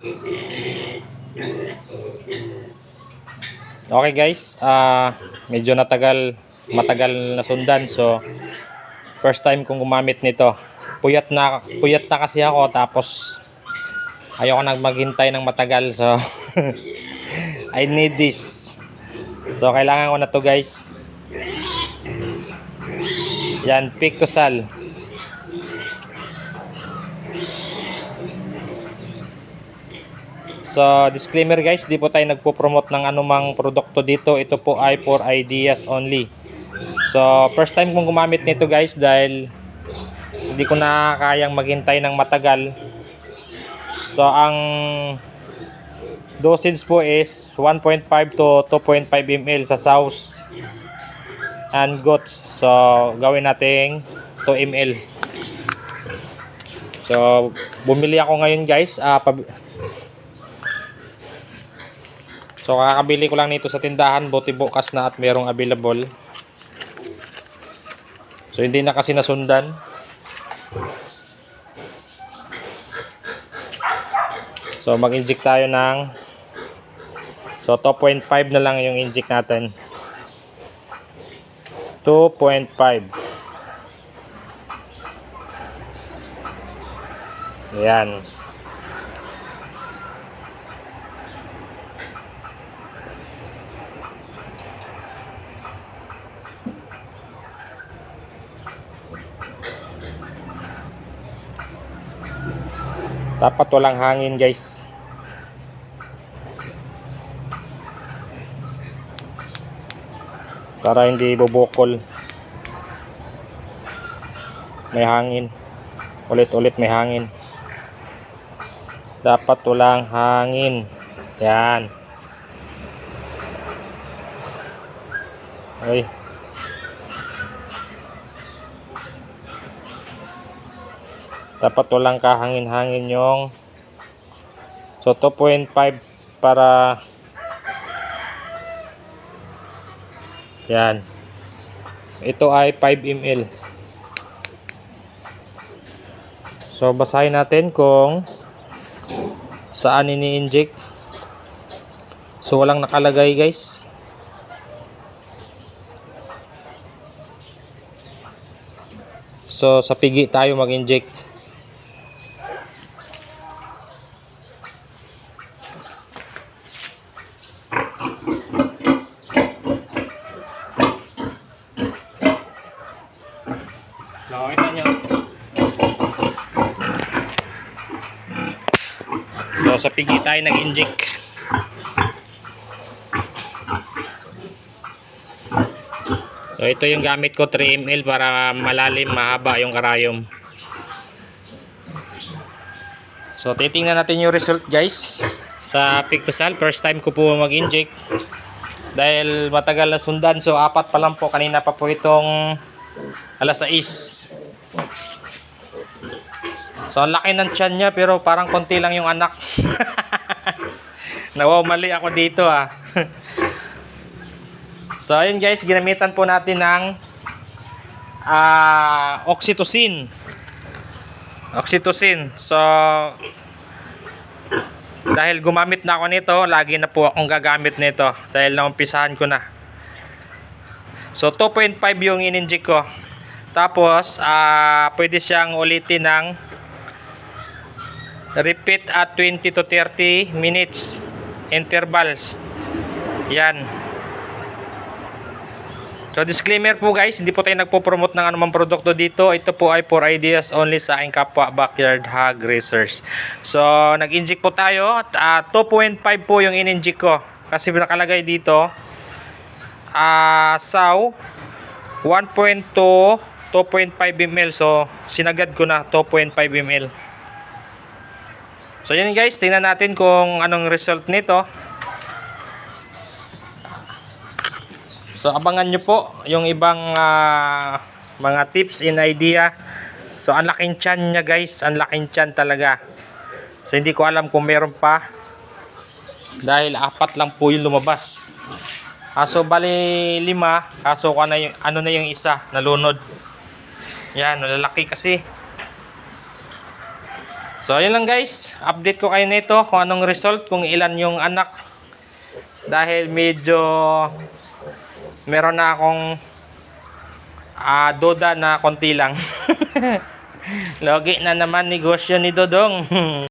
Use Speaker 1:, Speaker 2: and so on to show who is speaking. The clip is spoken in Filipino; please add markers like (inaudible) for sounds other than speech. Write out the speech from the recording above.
Speaker 1: Okay guys, ah medyo natagal, matagal na sundan. So, first time kong gumamit nito. Puyat na, puyat na kasi ako tapos ayoko nang maghintay ng matagal. So, (laughs) I need this. So, kailangan ko na to guys. Yan, Pictosal. So, disclaimer guys, di po tayo nagpo-promote ng anumang produkto dito. Ito po ay for ideas only. So, first time kong gumamit nito guys dahil hindi ko na kayang maghintay ng matagal. So, ang dosage po is 1.5 to 2.5 ml sa sauce and goats. So, gawin nating 2 ml. So, bumili ako ngayon guys. ah So kakabili ko lang nito sa tindahan, buti bukas na at merong available. So hindi na kasi nasundan. So mag-inject tayo ng So 2.5 na lang yung inject natin. 2.5. Ayan. Dapat walang hangin guys. Para hindi bubukol. May hangin. Ulit-ulit may hangin. Dapat walang hangin. Yan. Okay. Dapat walang kahangin-hangin yung so 2.5 para yan. Ito ay 5 ml. So basahin natin kung saan ini-inject. So walang nakalagay guys. So sa pigi tayo mag-inject So, ito nyo. So, sa pigi tayo nag-inject. So, ito yung gamit ko 3 ml para malalim, mahaba yung karayom. So, titingnan natin yung result guys. Sa Pictosal, first time ko po mag-inject. Dahil matagal na sundan, so apat pa lang po. Kanina pa po itong alas 6. So, ang laki ng tiyan niya pero parang konti lang yung anak. (laughs) Nawaw, mali ako dito ah. (laughs) so, ayun guys, ginamitan po natin ng ah, oxytocin. Oxytocin. So, dahil gumamit na ako nito, lagi na po akong gagamit nito. Dahil naumpisahan ko na. So, 2.5 yung in-inject ko. Tapos, ah pwede siyang ulitin ng repeat at 20 to 30 minutes intervals. Yan. So disclaimer po guys, hindi po tayo nagpo-promote ng anumang produkto dito. Ito po ay for ideas only sa aking kapwa backyard hog racers. So nag-inject po tayo at ah, 2.5 po yung in-inject ko. Kasi nakalagay dito ah saw 1.2 2.5 ml. So sinagad ko na 2.5 ml. So yun guys, tingnan natin kung anong result nito. So abangan nyo po yung ibang ah, mga tips and idea. So ang laking tiyan niya guys, ang laking tiyan talaga. So hindi ko alam kung meron pa. Dahil apat lang po yung lumabas. Kaso bali lima, kaso ko na yung, ano na yung isa, nalunod. Yan, malalaki kasi. So, yun lang guys. Update ko kayo nito kung anong result, kung ilan yung anak. Dahil medyo meron na akong ah duda na konti lang. (laughs) Logi na naman negosyo ni Dodong. (laughs)